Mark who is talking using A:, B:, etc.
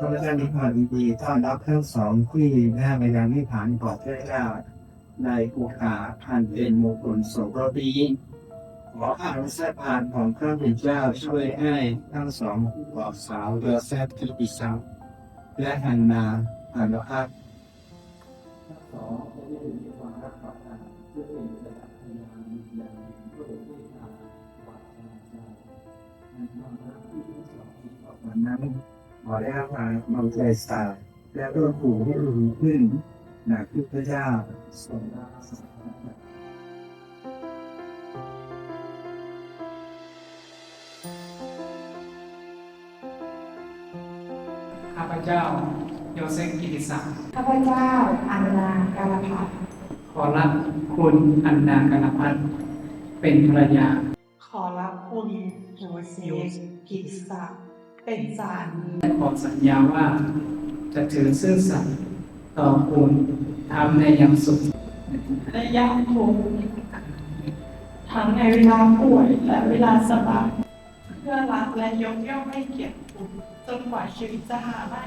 A: ข้าพเจ้ามีควานดีต้อนรับทั้งสองที่ได้ไปยังนิพพานของพระเจ้าในโอกาสอันเป็นมงคลสมรสนี้ขออานุสาพานของพระผู้เจ้าช่วยให้ทั้งสองบอกสาวเรือแซบที่ปิสาวและฮันนาอนุภาพสองจะได้มีความรักต่อกันเพื่อเป็นระดับพยานอย่างพระองค์ได้ตรัสวาจาใจในความรักที่ทั้งสองมีต่อกันนั้น ขอได้รับการบำเพ็ญสาวและร่วมผูให้รู้ขึ้นนะคือพระเจ้าทรงรักษา
B: ข้าพเจ้าโยเซฟกิติศักดิ์
C: ข้าพเจ้าอันนาการพัฒน์
B: ขอรับคุณอันดากนพัฒน์เป็นภรรยา
C: ขอรับคุณโยเซฟกิติศักดิ์ เป็นสามี
B: และขอสัญญาว่าจะถือซื่อสัตย์ต่อคุณทำในยามสุข
C: และยามทุกข์ทั้งในเวลาป่วยและเวลาสบายเพื่อรักและยกย่องให้เกียรติคุณจนกว่าชีวิตจะหาไม่